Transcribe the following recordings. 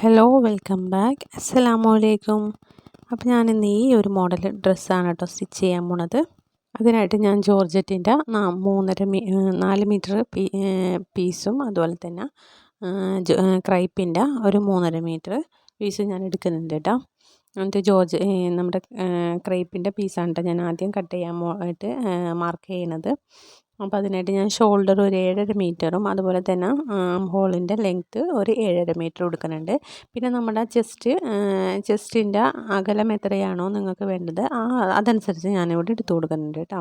Hello welcome back അസ്സലാമു അലൈക്കും അപ്പോൾ ഞാൻ ഇന്ന് ഈ ഒരു മോഡൽ ഡ്രസ്സാണ് കേട്ടോ സ്റ്റിച്ച് ചെയ്യാൻ പോണത്. അതിനായിട്ട് ഞാൻ ജോർജറ്റിന്റെ മൂന്നര മീ നാല് മീറ്റർ പീസും അതുപോലെ തന്നെ ക്രൈപ്പിന്റെ ഒരു മൂന്നര മീറ്റർ പീസും ഞാൻ എടുക്കുന്നുണ്ട് കേട്ടോ എന്നിട്ട് ജോർജ് നമ്മുടെ ക്രൈപ്പിന്റെ പീസാണ് കേട്ടോ ഞാൻ ആദ്യം കട്ട് ചെയ്യാൻ ആയിട്ട് മാർക്ക് ചെയ്യുന്നത്. അപ്പോൾ അതിനായിട്ട് ഞാൻ ഷോൾഡർ ഒരു ഏഴര മീറ്ററും അതുപോലെ തന്നെ ആം ഹോളിന്റെ ലെങ്ത്ത് ഒരു ഏഴര മീറ്റർ കൊടുക്കുന്നുണ്ട് പിന്നെ നമ്മുടെ ചെസ്റ്റ് ചെസ്റ്റിന്റെ അകലം എത്രയാണോ നിങ്ങൾക്ക് വേണ്ടത് ആ അതനുസരിച്ച് ഞാനിവിടെ എടുത്തു കൊടുക്കുന്നുണ്ട് കേട്ടോ.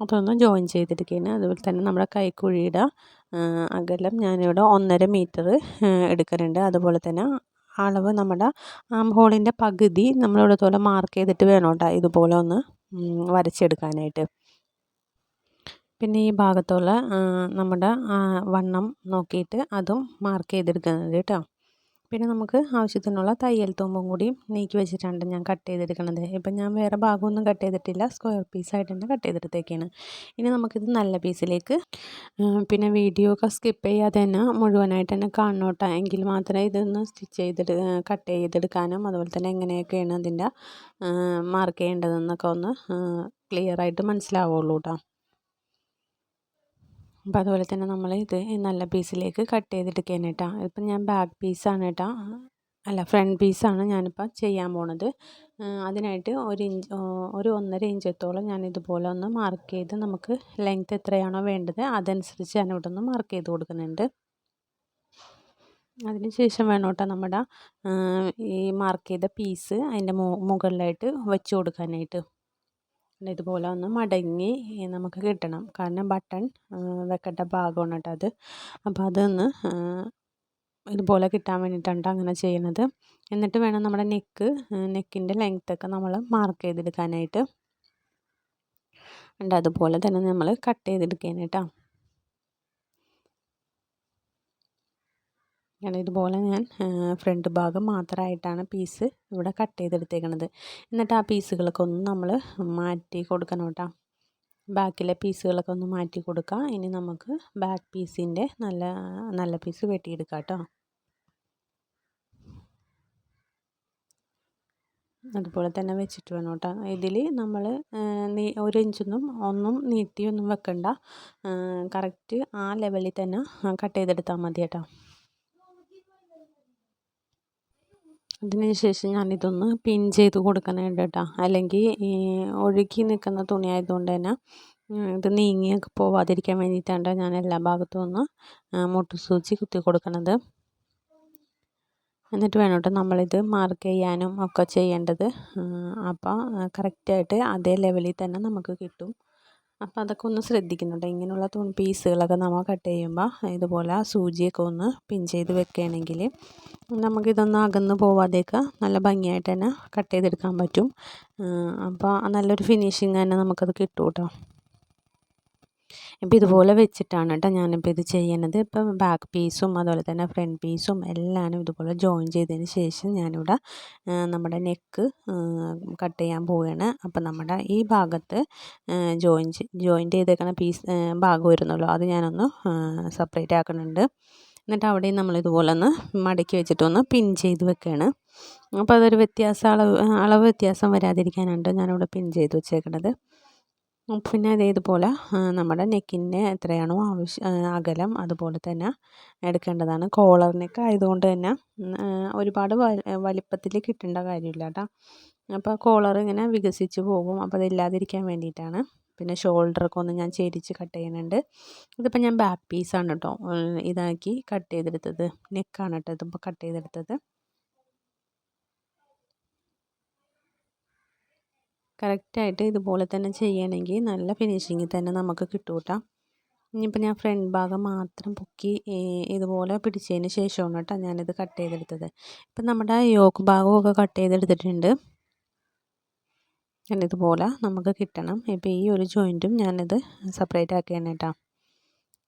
അതൊന്ന് ജോയിൻ ചെയ്തെടുക്കുകയാണ് അതുപോലെ തന്നെ നമ്മുടെ കൈക്കുഴിയുടെ അകലം ഞാനിവിടെ ഒന്നര മീറ്റർ എടുക്കുന്നുണ്ട്. അതുപോലെ തന്നെ അളവ് നമ്മുടെ ആം ഹോളിന്റെ പകുതി നമ്മളിവിടെ മാർക്ക് ചെയ്തിട്ട് വേണം കേട്ടോ ഇതുപോലെ ഒന്ന് വരച്ചെടുക്കാനായിട്ട്. പിന്നെ ഈ ഭാഗത്തുള്ള നമ്മുടെ വണ്ണം നോക്കിയിട്ട് അതും മാർക്ക് ചെയ്തെടുക്കുന്നത് കേട്ടോ. പിന്നെ നമുക്ക് ആവശ്യത്തിനുള്ള തയ്യൽ തുമ്പും കൂടി നീക്കി വെച്ചിട്ടാണ് ഞാൻ കട്ട് ചെയ്തെടുക്കുന്നത്. ഇപ്പം ഞാൻ വേറെ ഭാഗമൊന്നും കട്ട് ചെയ്തിട്ടില്ല സ്ക്വയർ പീസായിട്ട് തന്നെ കട്ട് ചെയ്തെടുത്തേക്കാണ് ഇനി നമുക്കിത് നല്ല പീസിലേക്ക് പിന്നെ വീഡിയോ ഒക്കെ സ്കിപ്പ് ചെയ്യാതെ തന്നെ മുഴുവനായിട്ട് തന്നെ കാണണം എങ്കിൽ മാത്രമേ ഇതൊന്ന് സ്റ്റിച്ച് ചെയ്തെടു കട്ട് ചെയ്തെടുക്കാനും അതുപോലെ തന്നെ എങ്ങനെയൊക്കെയാണ് അതിന്റെ മാർക്ക് ചെയ്യേണ്ടതെന്നൊക്കെ ഒന്ന് ക്ലിയറായിട്ട് മനസ്സിലാവുള്ളൂ കേട്ടോ അപ്പോൾ അതുപോലെ തന്നെ നമ്മൾ ഇത് നല്ല പീസിലേക്ക് കട്ട് ചെയ്തെടുക്കാൻ കേട്ടോ. ഇപ്പം ഞാൻ ബാക്ക് പീസാണ് കേട്ടോ. അല്ല ഫ്രണ്ട് പീസാണ് ഞാനിപ്പോൾ ചെയ്യാൻ പോണത്. അതിനായിട്ട് ഒരു ഇഞ്ച് ഒരു ഒന്നര ഇഞ്ചത്തോളം ഞാൻ ഇതുപോലെ ഒന്ന് മാർക്ക് ചെയ്ത് നമുക്ക് ലെങ്ത് എത്രയാണോ വേണ്ടത് അതനുസരിച്ച് ഞാൻ ഇവിടെ ഒന്ന് മാർക്ക് ചെയ്ത് കൊടുക്കുന്നുണ്ട്. അതിന് ശേഷം വേണം കേട്ടോ നമ്മുടെ ഈ മാർക്ക് ചെയ്ത പീസ് അതിന്റെ മുകളിലായിട്ട് വെച്ച് കൊടുക്കാനായിട്ട്. ഇതുപോലെ ഒന്ന് മടങ്ങി നമുക്ക് കിട്ടണം. കാരണം ബട്ടൺ വെക്കേണ്ട ഭാഗമാണ് കേട്ടോ അത്. അപ്പോൾ അതൊന്ന് ഇതുപോലെ കിട്ടാൻ വേണ്ടിയിട്ടാണ് അങ്ങനെ ചെയ്യുന്നത്. എന്നിട്ട് വേണം നമ്മുടെ നെക്ക് നെക്കിന്റെ ലെങ്ത്തൊക്കെ നമ്മൾ മാർക്ക് ചെയ്തെടുക്കാനായിട്ട്. ഉണ്ട് അതുപോലെ തന്നെ നമ്മൾ കട്ട് ചെയ്തെടുക്കാനായിട്ടോ ഞാൻ ഇതുപോലെ ഞാൻ ഫ്രണ്ട് ഭാഗം മാത്രമായിട്ടാണ് പീസ് ഇവിടെ കട്ട് ചെയ്തെടുത്തേക്കണത്. എന്നിട്ട് ആ പീസുകളൊക്കെ ഒന്ന് നമ്മൾ മാറ്റി കൊടുക്കണം കേട്ടോ. ബാക്കിലെ പീസുകളൊക്കെ ഒന്ന് മാറ്റി കൊടുക്കാം. ഇനി നമുക്ക് ബാക്ക് പീസിന്റെ നല്ല നല്ല പീസ് വെട്ടിയെടുക്കാം കേട്ടോ. അതുപോലെ തന്നെ വെച്ചിട്ട് വേണം കേട്ടോ. ഇതിൽ നമ്മൾ ഒരു ഇഞ്ചൊന്നും ഒന്നും നീട്ടിയൊന്നും വെക്കണ്ട. കറക്റ്റ് ആ ലെവലിൽ തന്നെ കട്ട് ചെയ്തെടുത്താൽ മതി കേട്ടോ. അതിന് ശേഷം ഞാനിതൊന്ന് പിൻ ചെയ്ത് കൊടുക്കുന്നുണ്ട് കേട്ടോ അല്ലെങ്കിൽ ഒഴുകി നിൽക്കുന്ന തുണി ആയതുകൊണ്ട് തന്നെ ഇത് നീങ്ങിയൊക്കെ പോവാതിരിക്കാൻ വേണ്ടിയിട്ടാണ് ഞാൻ എല്ലാ ഭാഗത്തും ഒന്ന് മുട്ടു സൂചി കുത്തി കൊടുക്കുന്നത് എന്നിട്ട് വേണം കേട്ടോ നമ്മളിത് മാർക്ക് ചെയ്യാനും ഒക്കെ ചെയ്യേണ്ടത്. അപ്പോൾ കറക്റ്റായിട്ട് അതേ ലെവലിൽ തന്നെ നമുക്ക് കിട്ടും. അപ്പോൾ അതൊക്കെ ഒന്ന് ശ്രദ്ധിക്കുന്നുണ്ട്. ഇങ്ങനെയുള്ള തുണി പീസുകളൊക്കെ നമ്മൾ കട്ട് ചെയ്യുമ്പോൾ ഇതുപോലെ സൂചിയൊക്കെ ഒന്ന് പിൻ ചെയ്ത് വെക്കുകയാണെങ്കിൽ നമുക്കിതൊന്നും അകന്ന് പോവാതെയൊക്കെ നല്ല ഭംഗിയായിട്ട് തന്നെ കട്ട് ചെയ്തെടുക്കാൻ പറ്റും. അപ്പോൾ നല്ലൊരു ഫിനിഷിങ് തന്നെ നമുക്കത് കിട്ടും കേട്ടോ ഇപ്പം ഇതുപോലെ വെച്ചിട്ടാണ് കേട്ടോ ഞാനിപ്പോൾ ഇത് ചെയ്യുന്നത് ഇപ്പം ബാക്ക് പീസും അതുപോലെ തന്നെ ഫ്രണ്ട് പീസും എല്ലാം ഇതുപോലെ ജോയിൻ ചെയ്തതിന് ശേഷം ഞാനിവിടെ നമ്മുടെ നെക്ക് കട്ട് ചെയ്യാൻ പോവുകയാണ് അപ്പം നമ്മുടെ ഈ ഭാഗത്ത് ജോയിൻ ജോയിൻ ചെയ്തേക്കുന്ന പീസ് ഭാഗം വരുന്നല്ലോ അത് ഞാനൊന്ന് സെപ്പറേറ്റ് ആക്കുന്നുണ്ട് എന്നിട്ട് അവിടെയും നമ്മൾ ഇതുപോലെ ഒന്ന് മടക്കി വെച്ചിട്ടൊന്ന് പിൻ ചെയ്ത് വെക്കുകയാണ് അപ്പോൾ അതൊരു വ്യത്യാസം അളവ് അളവ് വ്യത്യാസം വരാതിരിക്കാനാണ് ഞാനിവിടെ പിൻ ചെയ്ത് വെച്ചേക്കുന്നത് പിന്നെ അതേതുപോലെ നമ്മുടെ നെക്കിന്റെ എത്രയാണോ ആവശ്യം അകലം അതുപോലെ തന്നെ എടുക്കേണ്ടതാണ്. കോളർ നെക്ക് ആയതുകൊണ്ട് തന്നെ ഒരുപാട് വലിപ്പത്തിൽ കിട്ടേണ്ട കാര്യമില്ല കേട്ടോ. അപ്പോൾ കോളർ ഇങ്ങനെ വികസിച്ച് പോകും. അപ്പോൾ അതില്ലാതിരിക്കാൻ വേണ്ടിയിട്ടാണ്. പിന്നെ ഷോൾഡറൊക്കെ ഒന്ന് ഞാൻ ചേരിച്ച് കട്ട് ചെയ്യുന്നുണ്ട്. ഇതിപ്പോൾ ഞാൻ ബാക്ക് പീസാണ് കേട്ടോ ഇതാക്കി കട്ട് ചെയ്തെടുത്തത്. നെക്കാണ് കേട്ടോ ഇതിപ്പോൾ കട്ട് ചെയ്തെടുത്തത്. കറക്റ്റായിട്ട് ഇതുപോലെ തന്നെ ചെയ്യണമെങ്കിൽ നല്ല ഫിനിഷിങ്ങിൽ തന്നെ നമുക്ക് കിട്ടും കേട്ടോ ഇനിയിപ്പോൾ ഞാൻ ഫ്രണ്ട് ഭാഗം മാത്രം പൊക്കി ഇതുപോലെ പിടിച്ചതിന് ശേഷമാണ് കേട്ടോ ഞാനിത് കട്ട് ചെയ്തെടുത്തത്. ഇപ്പം നമ്മുടെ യോക്ക് ഭാഗമൊക്കെ കട്ട് ചെയ്തെടുത്തിട്ടുണ്ട്. ഇതുപോലെ നമുക്ക് കിട്ടണം. ഇപ്പോൾ ഈ ഒരു ജോയിന്റും ഞാനിത് സെപ്പറേറ്റ് ആക്കിയാണ് കേട്ടോ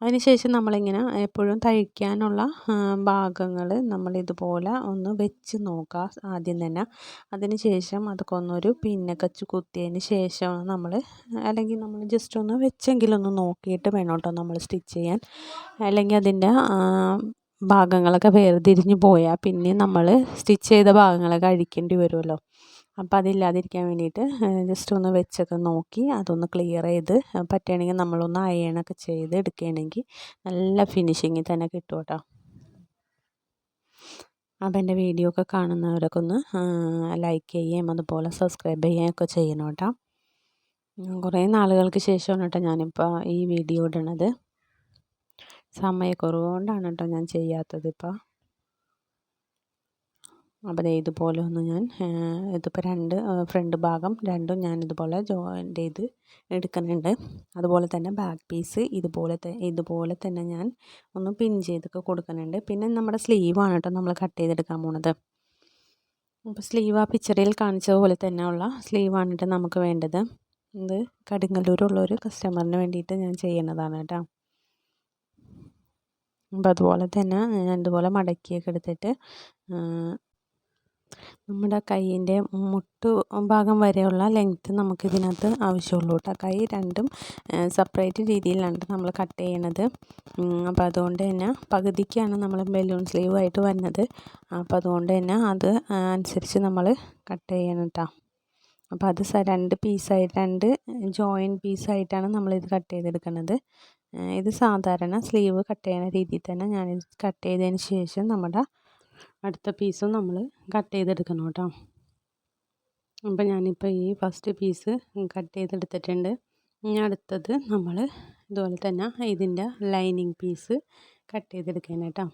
അതിനുശേഷം നമ്മളിങ്ങനെ എപ്പോഴും തയ്ക്കാനുള്ള ഭാഗങ്ങൾ നമ്മളിതുപോലെ ഒന്ന് വെച്ച് നോക്കുക ആദ്യം തന്നെ. അതിന് ശേഷം അതൊക്കെ ഒന്നൊരു പിന്നൊക്കെ കുത്തിയതിന് ശേഷം നമ്മൾ അല്ലെങ്കിൽ നമ്മൾ ജസ്റ്റ് ഒന്ന് വെച്ചെങ്കിലൊന്ന് നോക്കിയിട്ട് വേണം കേട്ടോ നമ്മൾ സ്റ്റിച്ച് ചെയ്യാൻ. അല്ലെങ്കിൽ അതിന്റെ ഭാഗങ്ങളൊക്കെ വേർതിരിഞ്ഞ് പോയാൽ പിന്നെ നമ്മൾ സ്റ്റിച്ച് ചെയ്ത ഭാഗങ്ങളൊക്കെ അഴിക്കേണ്ടി വരുമല്ലോ അപ്പോൾ അതില്ലാതിരിക്കാൻ വേണ്ടിയിട്ട് ജസ്റ്റ് ഒന്ന് വെച്ചൊക്കെ നോക്കി അതൊന്ന് ക്ലിയർ ചെയ്ത് പറ്റുകയാണെങ്കിൽ നമ്മളൊന്ന് അയണൊക്കെ ചെയ്ത് എടുക്കുകയാണെങ്കിൽ നല്ല ഫിനിഷിങ്ങിൽ തന്നെ കിട്ടും കേട്ടോ അപ്പോൾ എന്റെ വീഡിയോ ഒക്കെ കാണുന്നവരൊക്കെ ഒന്ന് ലൈക്ക് ചെയ്യുകയും അതുപോലെ സബ്സ്ക്രൈബ് ചെയ്യുകയും ഒക്കെ ചെയ്യണം കേട്ടോ. കുറേ നാളുകൾക്ക് ശേഷമാണ് കേട്ടോ ഞാനിപ്പോൾ ഈ വീഡിയോ ഇടണത്. സമയക്കുറവ് കൊണ്ടാണ് കേട്ടോ ഞാൻ ചെയ്യാത്തത് ഇപ്പോൾ അപ്പോൾ ഇതുപോലെ ഒന്ന് ഞാൻ ഇതിപ്പോൾ രണ്ട് ഫ്രണ്ട് ഭാഗം രണ്ടും ഞാൻ ഇതുപോലെ ജോയിന്റ് ചെയ്ത് എടുക്കുന്നുണ്ട്. അതുപോലെ തന്നെ ബാക്ക് പീസ് ഇതുപോലെ ഇതുപോലെ തന്നെ ഞാൻ ഒന്ന് പിൻ ചെയ്തൊക്കെ കൊടുക്കുന്നുണ്ട്. പിന്നെ നമ്മുടെ സ്ലീവാണ് കേട്ടോ നമ്മൾ കട്ട് ചെയ്തെടുക്കാൻ പോണത്. അപ്പോൾ സ്ലീവ് ആ പിക്ചറിൽ കാണിച്ച പോലെ ഉള്ള സ്ലീവാണ് കേട്ടോ നമുക്ക് വേണ്ടത്. ഇത് കടുങ്ങല്ലൂരുള്ളൊരു കസ്റ്റമറിന് വേണ്ടിയിട്ട് ഞാൻ ചെയ്യുന്നതാണ് കേട്ടോ. അപ്പോൾ അതുപോലെ തന്നെ ഇതുപോലെ മടക്കിയൊക്കെ എടുത്തിട്ട് നമ്മുടെ കൈയിന്റെ മുട്ട് ഭാഗം വരെയുള്ള ലെങ്ത്ത് നമുക്ക് ഇതിനകത്ത് ആവശ്യമുള്ളൂ കേട്ടോ. കൈ രണ്ടും സെപ്പറേറ്റ് രീതിയിലാണ് നമ്മൾ കട്ട് ചെയ്യണത്. അപ്പോൾ അതുകൊണ്ട് തന്നെ പകുതിക്കാണ് നമ്മൾ ബലൂൺ സ്ലീവ് ആയിട്ട് വരുന്നത്. അപ്പോൾ അതുകൊണ്ട് തന്നെ അത് അനുസരിച്ച് നമ്മൾ കട്ട് ചെയ്യണം കേട്ടോ. അപ്പോൾ അത് രണ്ട് പീസായിട്ട് രണ്ട് ജോയിന്റ് പീസായിട്ടാണ് നമ്മളിത് കട്ട് ചെയ്തെടുക്കുന്നത് ഇത് സാധാരണ സ്ലീവ് കട്ട് ചെയ്യുന്ന രീതിയിൽ തന്നെ ഞാൻ കട്ട് ചെയ്തതിന് ശേഷം നമ്മുടെ അടുത്ത പീസും നമ്മൾ കട്ട് ചെയ്തെടുക്കണം കേട്ടോ. അപ്പോൾ ഞാനിപ്പോൾ ഈ ഫസ്റ്റ് പീസ് കട്ട് ചെയ്തെടുത്തിട്ടുണ്ട്. ഇനി അടുത്തത് നമ്മൾ ഇതുപോലെ തന്നെ ഇതിന്റെ ലൈനിങ് പീസ് കട്ട് ചെയ്തെടുക്കാനായിട്ടോ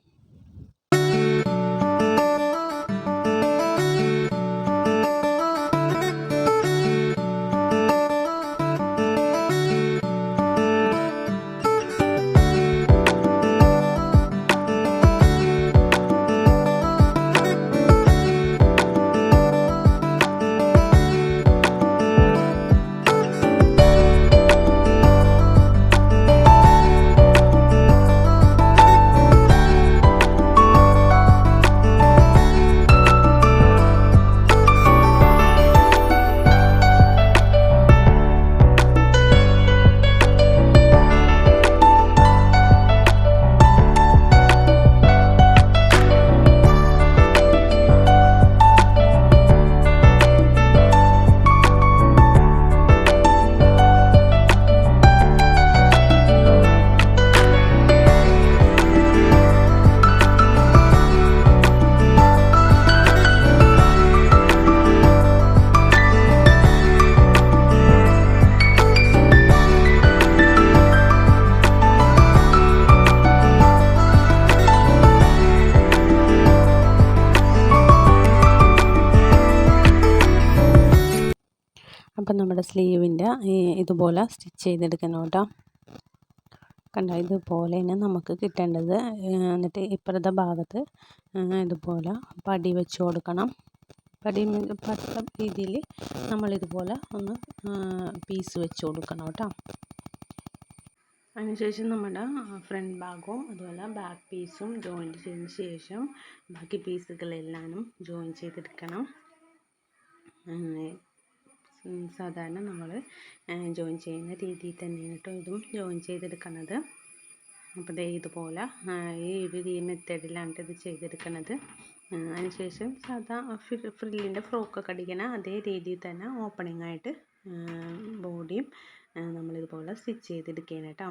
അപ്പം നമ്മുടെ സ്ലീവിന്റെ ഇതുപോലെ സ്റ്റിച്ച് ചെയ്തെടുക്കണം കേട്ടോ. കണ്ട? ഇതുപോലെ തന്നെ നമുക്ക് കിട്ടേണ്ടത് എന്നിട്ട് ഇപ്പുറത്തെ ഭാഗത്ത് ഇതുപോലെ പടി വെച്ച് കൊടുക്കണം. പടി പത്ത രീതിയിൽ നമ്മളിതുപോലെ ഒന്ന് പീസ് വെച്ച് കൊടുക്കണം കേട്ടോ. അതിനുശേഷം നമ്മുടെ ഫ്രണ്ട് ഭാഗവും അതുപോലെ ബാക്ക് പീസും ജോയിന്റ് ചെയ്തതിന് ശേഷം ബാക്കി പീസുകളെല്ലാം ജോയിൻ ചെയ്തെടുക്കണം. സാധാരണ നമ്മൾ ജോയിൻ ചെയ്യുന്ന രീതിയിൽ തന്നെയാണ് കേട്ടോ ഇതും ജോയിൻ ചെയ്തെടുക്കുന്നത് അപ്പോൾ ദേ ഇതുപോലെ ഈ ഒരു മെത്തേഡിലാണ് ഇത് ചെയ്തെടുക്കുന്നത് അതിനുശേഷം സാധാ ഫ്രില്ലിന്റെ ഫ്രോക്കൊക്കെ അടിക്കണ അതേ രീതിയിൽ തന്നെ ഓപ്പണിംഗ് ആയിട്ട് ബോഡിയും നമ്മളിതുപോലെ സ്റ്റിച്ച് ചെയ്തെടുക്കുകയാണ് കേട്ടോ